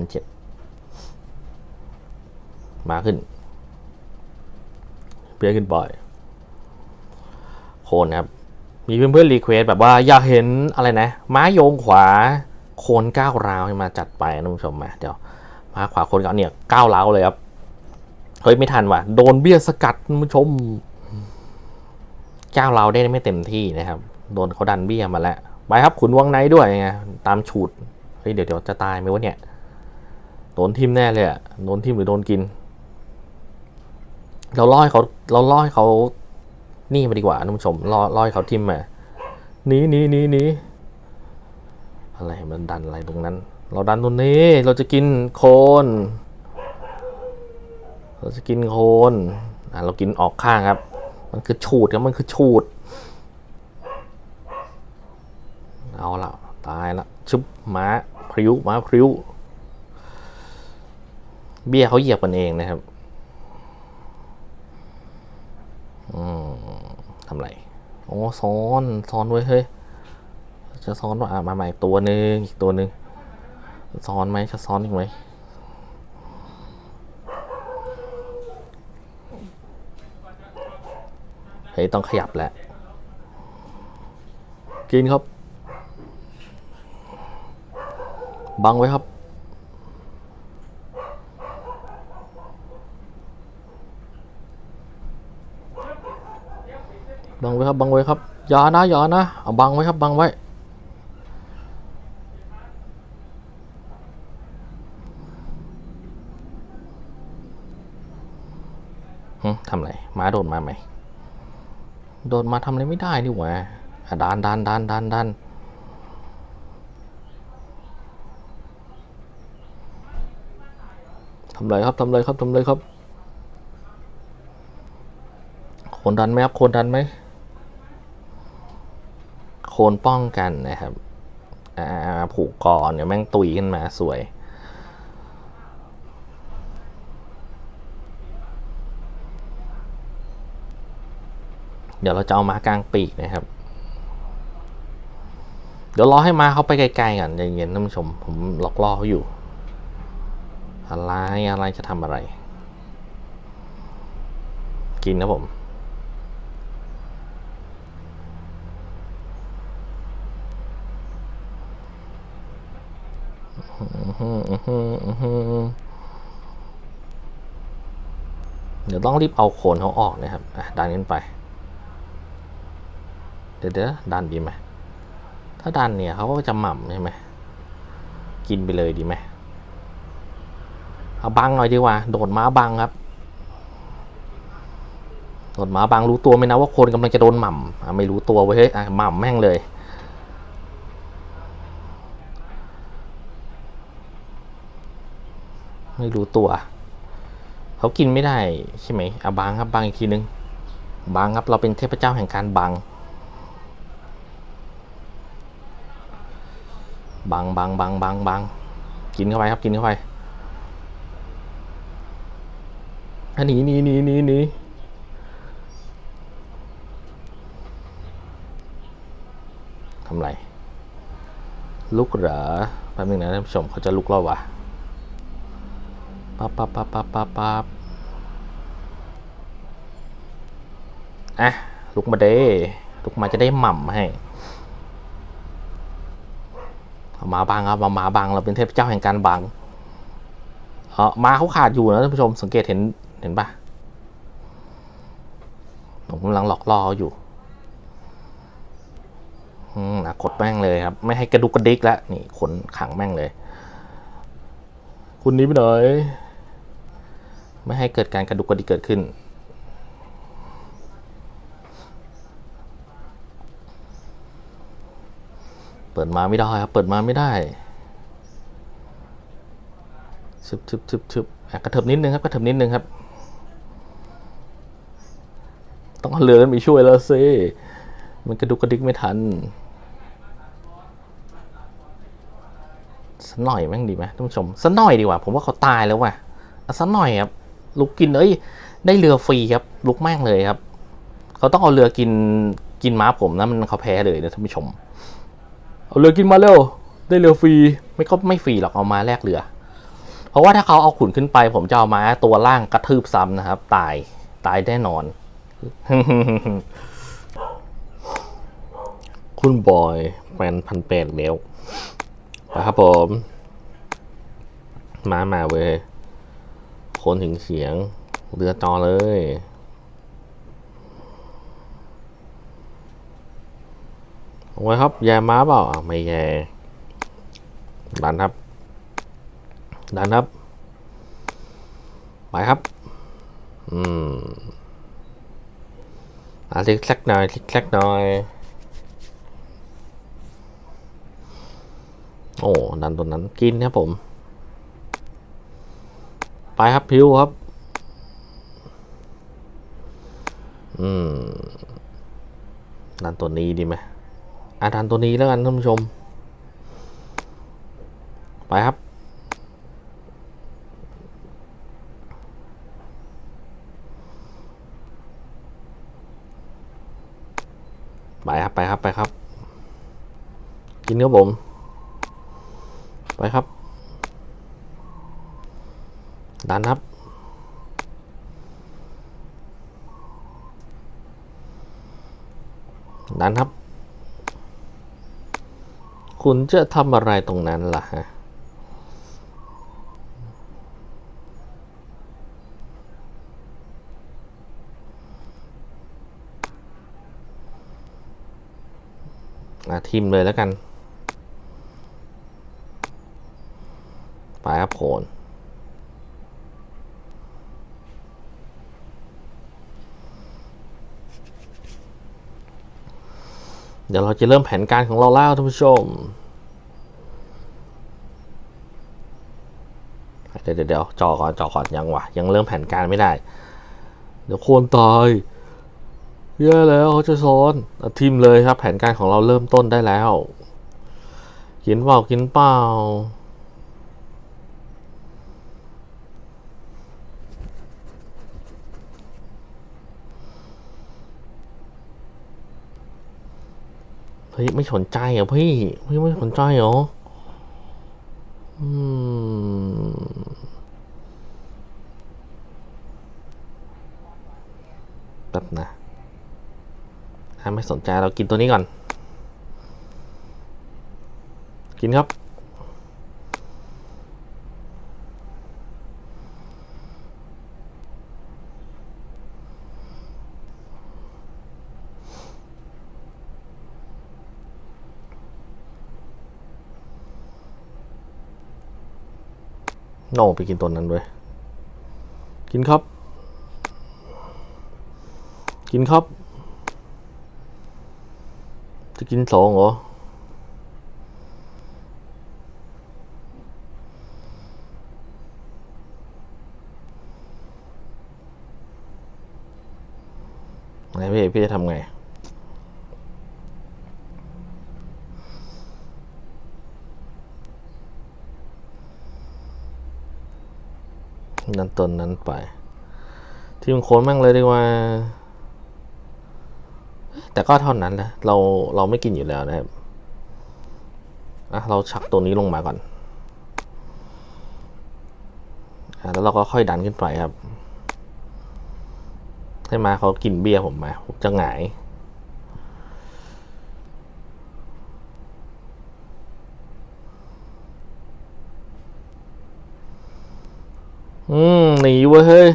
ันเจ็ดมาขึ้น เพื่อขึ้นบ่อย โคนครับ มีเพื่อนๆรีเควสแบบว่าอยากเห็นอะไรนะ ม้าโยงขวาโคนก้าวราวให้มาจัดไปนะผู้ชมมาเดี๋ยวม้าขวาโคนก้าวเนี่ยก้าวราวเลยครับ เฮ้ยไม่ทันว่ะ โดนเบี้ยสกัดคุณผู้ชมก้าวราวได้ไม่เต็มที่นะครับ โดนเขาดันเบี้ยมาแล้ว ไปครับขุนวังในด้วยไงตามฉูด เฮ้ยเดี๋ยวเดี๋ยวจะตายไหมวะเนี่ย โดนทิมแน่เลยอะโดนทิมหรือโดนกิน เราล่อให้เขาเราล่อให้เขานี่มาดีกว่าท่านผู้ชมล่อล่อให้เขาทิมมาหนีหนีหนีหนีอะไรมันดันอะไรตรงนั้น เราดันตรงนี้เราจะกินโคน เราจะกินโคนอะเรากินออกข้างครับ มันคือฉูดครับมันคือฉูดเอาละตายละชุบม้าพริ้วม้าพริ้ว เบี้ยเขาเหยียบกันเองนะครับอืมทำไรโอ้ซ้อนซ้อนไว้ยเฮ้ยจะซ้อนว่าอะมาใหม่ตัวหนึ่งอีกตัวหนึ่งซ้อนไหมจะซ้อนอีกไหมเฮ้ยต้องขยับแหละกินครับ บังไว้ครับ บังไว้ครับบังไว้ครับอย่านะอย่านะเอาบังไว้ครับบังไว้หึทำไรม้าโดดมาไหมโดดมาทำอะไรไม่ได้นี่หว่าดันดันดันดันดันทำไรครับทำไรครับทำไรครับโคนดันไหมครับโคนดันไหม โคนป้องกันนะครับผูกก่อนเดี๋ยวแม่งตุยขึ้นมาสวย เดี๋ยวเราจะเอามากลางปีกนะครับ เดี๋ยวรอให้มาเขาไปไกลๆก่อนใจเย็นๆท่านผู้ชม ผมหลอกล่อเขาอยู่ อะไรอะไรจะทำอะไร กินนะผม เดี๋ยวต้องรีบเอาโคนเขาออกนะครับดันขึ้นไปเดี๋ยวเดี๋ยวดันดีไหม ถ้าดันเนี่ยเขาก็จะหม่ำใช่ไหม กินไปเลยดีไหม เอาบังหน่อยดีกว่า โดดม้าบังครับ โดดม้าบังรู้ตัวไหมนะว่าคนกำลังจะโดนหม่ำไม่รู้ตัวเว้ยเฮ้ยหม่ำแม่งเลย ไม่รู้ตัว เขากินไม่ได้ใช่ไหมอาบังครับบังอีกทีนึงบังครับเราเป็นเทพเจ้าแห่งการบังบังบังบังบังบังกินเข้าไปครับกินเข้าไปอันนี้นี่นี่นี่นี่ทำไรลุกเหรอแป๊บนึงนะท่านผู้ชมเขาจะลุกแล้ววะ ปั๊บปั๊บปั๊บปั๊บปั๊บปั๊บอะลุกมาเด้ลุกมาจะได้หม่ำให้มาบังครับมามาบังเราเป็นเทพเจ้าแห่งการบังเออมาเขาขาดอยู่นะท่านผู้ชมสังเกตเห็นเห็นปะผมกำลังหลอกล่อเขาอยู่อืมอะกดแม่งเลยครับ ไม่ให้กระดุกกระดิกแล้วนี่ขนขังแม่งเลย คุณนี้ไปหน่อย ไม่ให้เกิดการกระดุกกระดิกเกิดขึ้น เปิดมาไม่ได้ครับ เปิดมาไม่ได้ชึบชึบชึบชึบกระเถิบนิดนึงครับ กระเถิบนิดนึงครับ ต้องเอาเรือนั้นไปช่วยแล้วสิมันกระดุกกระดิกไม่ทันสักหน่อยแม่งดีไหมท่านผู้ชมสักหน่อยดีกว่า ผมว่าเขาตายแล้วว่ะสักหน่อยครับ ลุกกินเอ้ยได้เรือฟรีครับ ลุกแม่งเลยครับ เขาต้องเอาเรือกินกินม้าผมนะมันเขาแพ้เลยนะท่านผู้ชม เอาเรือกินมาเร็วได้เรือฟรีไม่ก็ไม่ฟรีหรอกเอามาแลกเรือ เพราะว่าถ้าเขาเอาขุนขึ้นไป ผมจะเอาม้าตัวล่างกระทืบซ้ำนะครับ ตายตายแน่นอน คุณบอยแฟนพันแปดแล้วนะครับผม มามาเว้ย คนถึงเสียง เรือจอเลยเอาไว้ครับแย่ม้าเปล่าไม่แย่ดันครับ ดันครับ ไปครับ อืมอะเล็กแซกหน่อยเล็กแซกหน่อย โอ้ ดันตัวนั้นกินครับผม ไปครับพิวครับ อืมดันตัวนี้ดีไหมอะดันตัวนี้แล้วกันท่านผู้ชม ไปครับไปครับไปครับไปครับ กินครับผม ไปครับ ดันครับ ดันครับ คุณจะทำอะไรตรงนั้นล่ะฮะทิมเลยแล้วกัน ไปครับโขน เดี๋ยวเราจะเริ่มแผนการของเราแล้วท่านผู้ชมเดี๋ยวเดี๋ยวเดี๋ยวจอก่อนจอก่อนยังวะยังเริ่มแผนการไม่ได้ เดี๋ยวโคนตายแย่แล้วเขาจะซ้อนอทีมเลยครับ แผนการของเราเริ่มต้นได้แล้ว กินเปล่ากินเปล่า ฮ้ยไม่สนใจเหรอพี่พี่ไม่สนใจเหรออืมแบบนะถ้าไม่สนใจเรากินตัวนี้ก่อน กินครับ โน่ไปกินตัวนั้นด้วย กินครับ กินครับ จะกินสองเหรอ ไหนพี่พี่จะทำไง นั่นตนนั้นไป ทีมโค้นมั่งเลยดีกว่า แต่ก็เท่านั้นแหละเราเราไม่กินอยู่แล้วนะครับอะเราชักตัวนี้ลงมาก่อนอะแล้วเราก็ค่อยดันขึ้นไปครับ ให้มาเขากินเบียร์ผมมาผมจะหงาย อืมหนีเว้ยเฮ้ย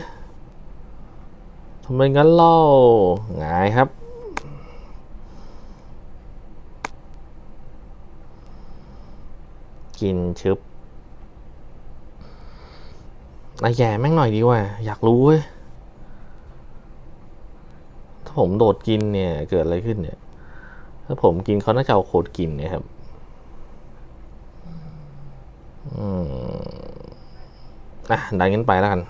ทำไมงั้นเล่าหงายครับ กินชึบนายแย่แม่งหน่อยดีกว่า อยากรู้เว้ยถ้าผมโดดกินเนี่ย เกิดอะไรขึ้นเนี่ย ถ้าผมกินเขาน่าจะเอาโคดกินเนี่ยครับ อืม อะดันกันไปแล้วกัน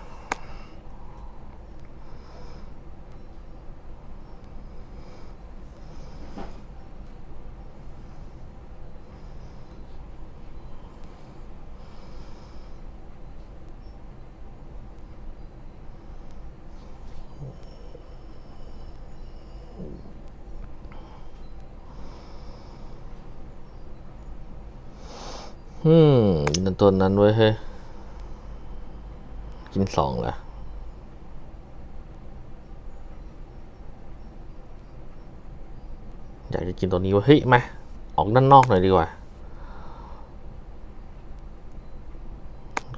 อืมนั่นตัวนั้นไว้เฮ้ กินสองเหรออยากจะกินตัวนี้ว่าเฮ้ยมาออกด้านนอกหน่อยดีกว่า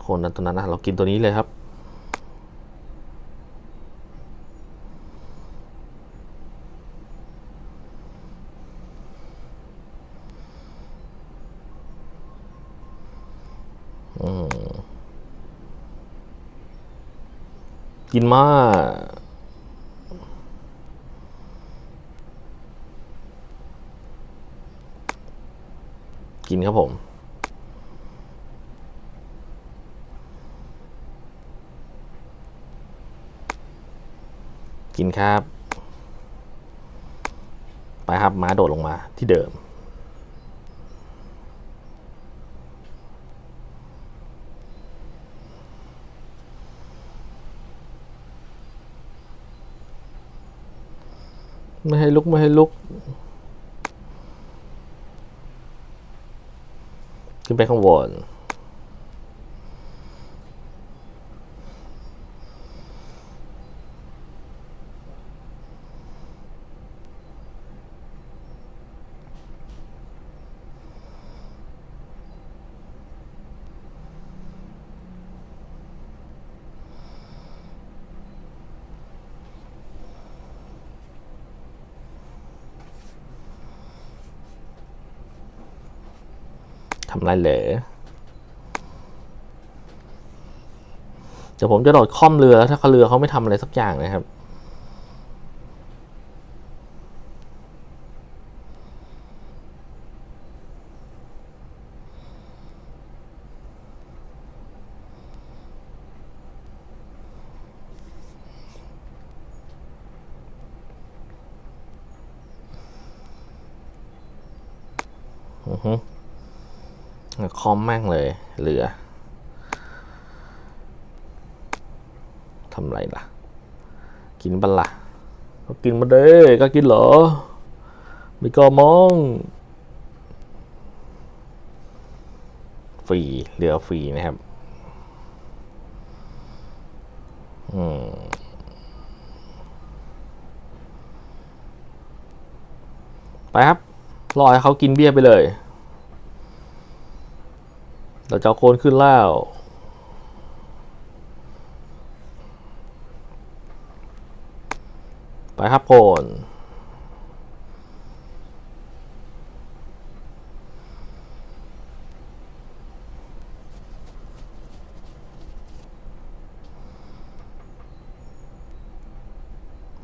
คนนั้นตัวนั้นนะเรากินตัวนี้เลยครับ กินมากกินครับผม กินครับ ไปครับม้าโดดลงมาที่เดิม ไม่ให้ลุก ไม่ให้ลุก ขึ้นไปข้างบน ทำไรเหรอเดี๋ยวผมจะโดดค่อมเรือถ้าเขาเรือเขาไม่ทำอะไรสักอย่างนะครับอือฮึ คอมแม่งเลยเหลือทำไรล่ะ กินบัลละก็กินมาเด้ก็กินเหรอ ไม่ก็มอง ฟรีเหลือฟรีนะครับ อืมไปครับ รอให้เขากินเบี้ยไปเลย เราจะเอาโคนขึ้นแล้ว ไปครับโคน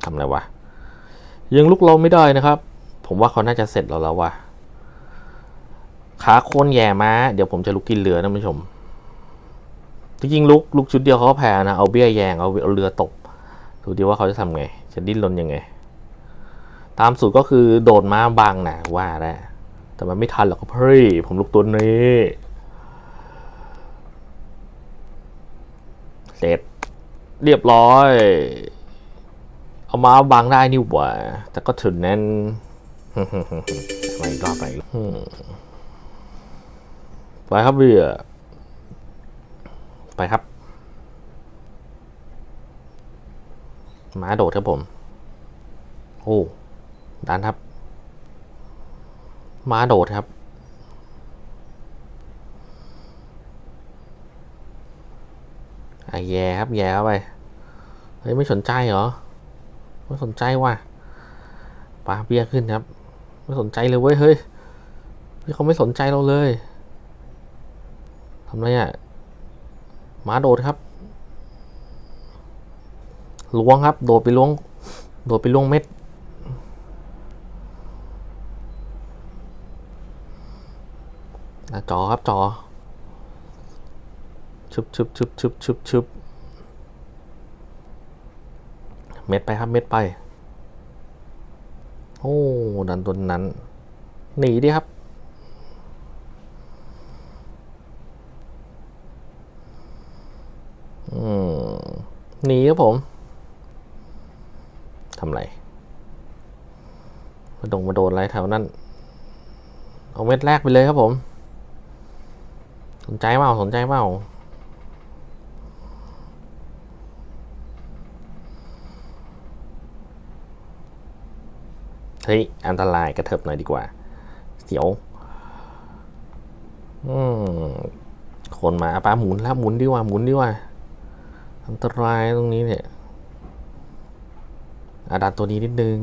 ทำอะไรวะ ยังลุกเราไม่ได้นะครับ ผมว่าเขาน่าจะเสร็จเราแล้วว่ะ ขาโคนแย่ม้าเดี๋ยวผมจะลุกกินเรือนะท่านผู้ชม จริงๆลุกลุกชุดเดียวเขาแพ้นะ เอาเบี้ยแยงเอาเอาเรือตก ดูดีว่าเขาจะทำไง จะดิ้นรนยังไง ตามสูตรก็คือโดดม้าบังนะว่าแหละแต่มันไม่ทันหรอกครับเฮ้ยผมลุกตัวนี้เสร็จเรียบร้อย เอาม้าบังได้นี่หว่า แต่ก็ถึงนั้นไปก็ไปอืมไป ไปครับเรือไปครับม้าโดดครับผม โอ้ดันครับ ม้าโดดครับอะแย่ครับ แย่เข้าไป เฮ้ย ไม่สนใจเหรอ ไม่สนใจว่ะปลาเบี้ยขึ้นครับ ไม่สนใจเลยเว้ย เฮ้ยเฮ้ยเขาไม่สนใจเราเลย ทำไรอะหมาโดดครับล้วงครับ โดดไปล้วง โดดไปล้วงเม็ดอะจอครับจอชุบชุบชุบชุบชุบชุบเม็ดไปครับเม็ดไป โอ้ ดันตัวนั้น หนีดิครับ นีครับผมทำไรมาดงมาโดนไรแถวนั้น เอาเม็ดแรกไปเลยครับผม สนใจเปล่าสนใจเปล่าเฮ้ย อันตรายกระเทิบหน่อยดีกว่า เสียว อืมคนมาป้าหมุนแล้วหมุนดีกว่าหมุนดีกว่า อันตรายตรงนี้เนี่ยอาดันตัวนี้นิดนึง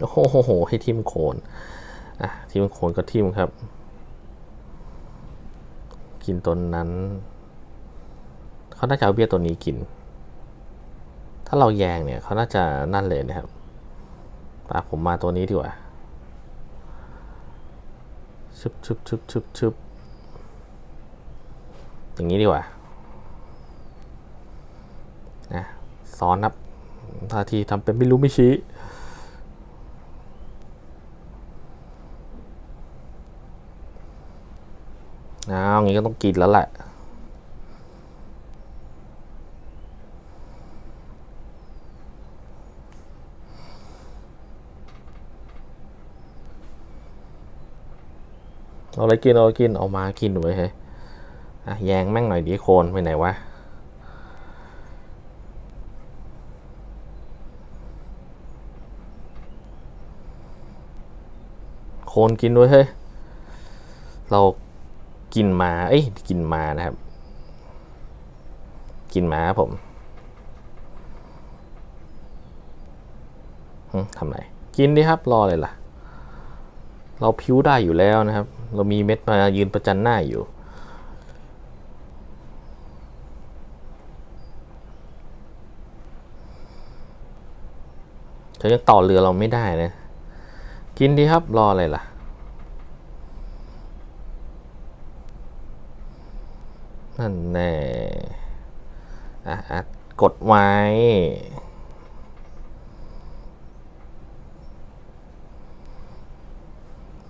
โอ้โห ให้ทิมโคนอะทิมโคนก็ทิมครับ กินตัวนั้น เขาน่าจะเอาเบี้ยตัวนี้กิน ถ้าเราแยงเนี่ยเขาน่าจะนั่นเลยนะครับปาผมมาตัวนี้ดีกว่าชึบชึบชึบชึบชึบอย่างนี้ดีกว่านะซ้อนครับท่าทีทำเป็นไม่รู้ไม่ชี้อ้าวงี้ก็ต้องกินแล้วแหละ เอาอะไรกินเอาอะไรกินเอามากินหนูเฮ้ยแยงแม่งหน่อยดิโคนไปไหนวะโคนกินด้วยเฮ้ยเรากินมาเอ้ยกินมานะครับ กินมาครับผมทำไรกินดิครับรอเลยล่ะ เราพิ้วได้อยู่แล้วนะครับ เรามีเม็ดมายืนประจันหน้าอยู่ เขายังต่อเรือเราไม่ได้นะ กินดีครับรออะไรล่ะนั่นแน่อะอะกดไว้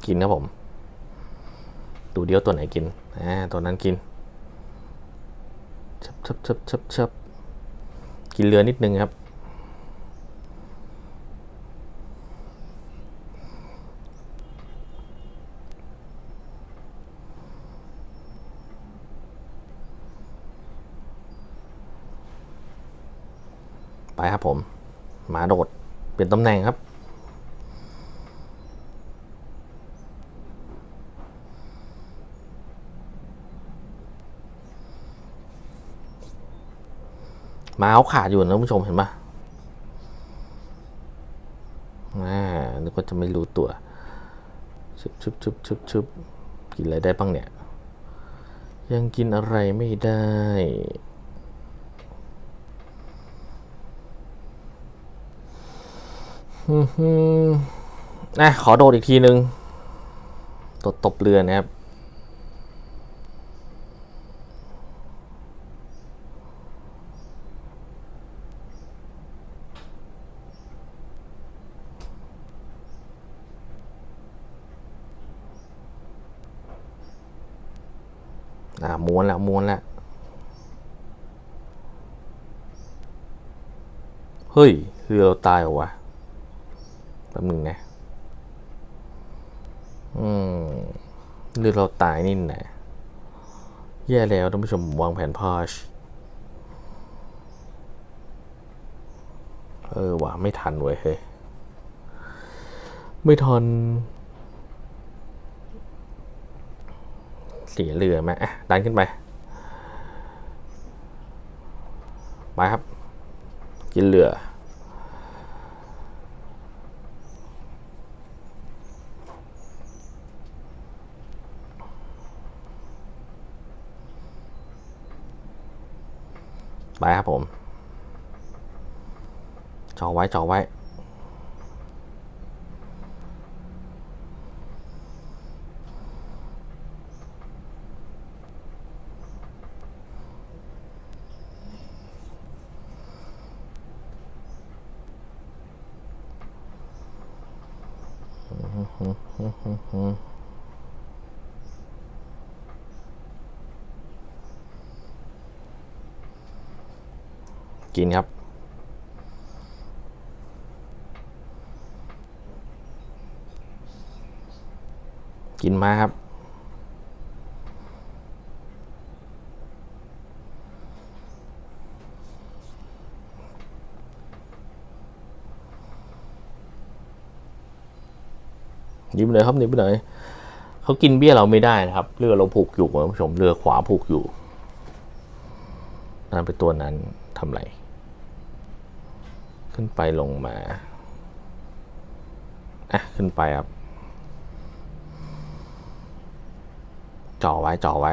กินครับผม เดียวตัวไหนกินอ่าตัวนั้นกินชับชับชับชับชับกินเรือนิดนึงครับไปครับผมหมาโดด เปลี่ยนตำแหน่งครับ หมาเขาขาดอยู่นะคุณผู้ชมเห็นปะอ่านึกว่าจะไม่รู้ตัวชุบชุบชุบชุบชุบกินอะไรได้บ้างเนี่ย ยังกินอะไรไม่ได้อะขอโดดอีกทีนึงตบตบเรือนะครับ อ่าม้วนแล้วม้วนแล้วเฮ้ยเรือเราตายเหรอวะแป๊บนึงนะอืมเรือเราตายนี่นะแย่แล้วท่านผู้ชมวางแผนพาชเออว่ะไม่ทันเว้ยเฮ้ยไม่ทัน สียเรือไหมอะดันขึ้นไป ไปครับ กินเรือ ไปครับผมจอไว้จอไว้ จีนครับ กินมาครับยิ้มเลยครับนี่ไปไหนเขากินเบี้ยเราไม่ได้นะครับ เรือเราผูกอยู่คุณผู้ชมเรือขวาผูกอยู่นั่นเป็นตัวนั้นทำไร ขึ้นไปลงมา อะ ขึ้นไปครับ จ่อไว้ จ่อไว้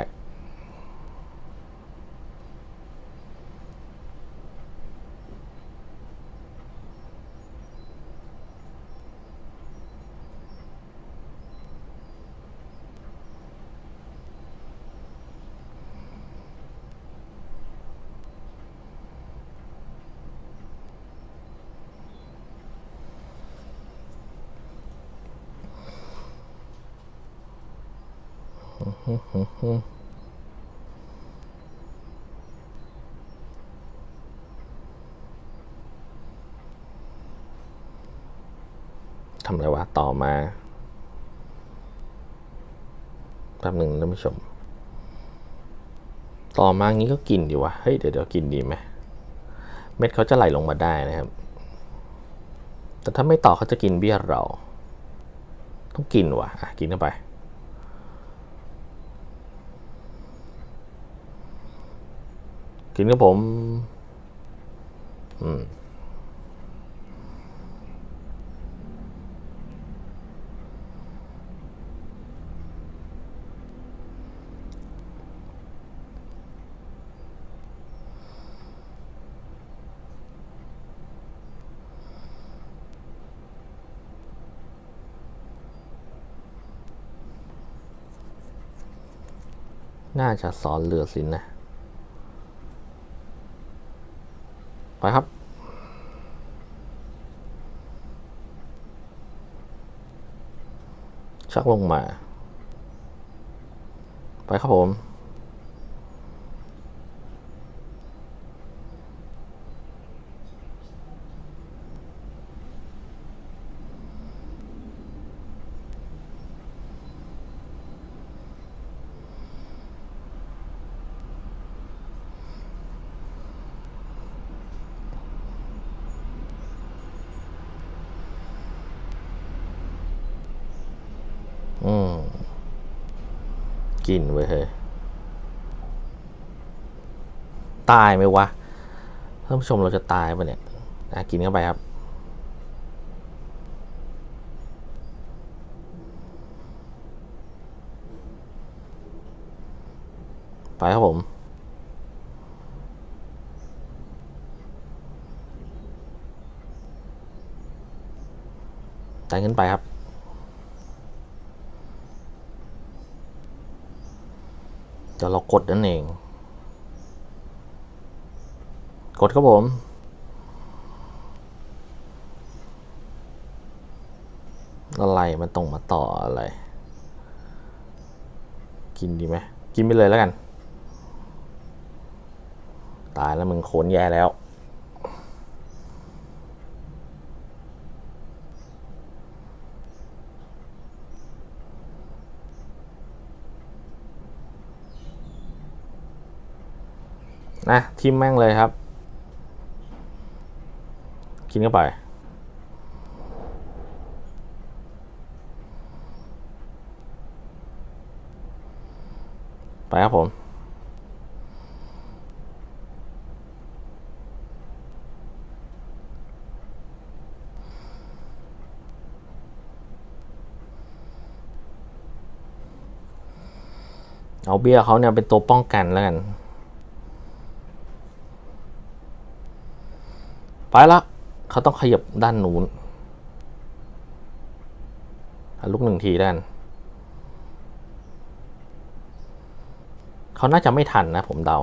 ทำอะไรวะต่อมาแป๊บหนึ่งท่านผู้ชม ต่อมางี้ก็กินดีวะ เฮ้ย เดี๋ยวเดี๋ยวกินดีไหม เม็ดเขาจะไหลลงมาได้นะครับ แต่ถ้าไม่ต่อเขาจะกินเบี้ยเรา ต้องกินวะ่ะ กินเข้าไป กินกับผม อืมน่าจะสอนเรือสินนะ ไปครับ ชักลงมา ไปครับผม อืม กินไว้ยเฮ้ยตายไหมวะท่านผู้ชมเราจะตายปะเนี่ยกินเข้าไปครับไปครับผมแต่ขึ้นไปครับ เดี๋ยวเรากดนั่นเอง กดครับผม อะไรมันตรงมาต่ออะไร กินดีไหม กินไปเลยแล้วกัน ตายแล้วมึงโขนแย่แล้ว ทิมแม่งเลยครับ กินเข้าไป ไปครับผมเอาเบี้ยเขาเนี่ยเป็นตัวป้องกันแล้วกัน ไป ละเขาต้องขยับด้านนู้นลุกหนึ่งทีด้านเขาน่าจะไม่ทันนะผมเดา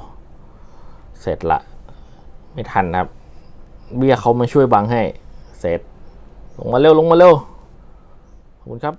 เสร็จละ ไม่ทันนะครับ เบี้ยเขามาช่วยบังให้ เสร็จ ลงมาเร็ว ลงมาเร็ว ขอบคุณครับ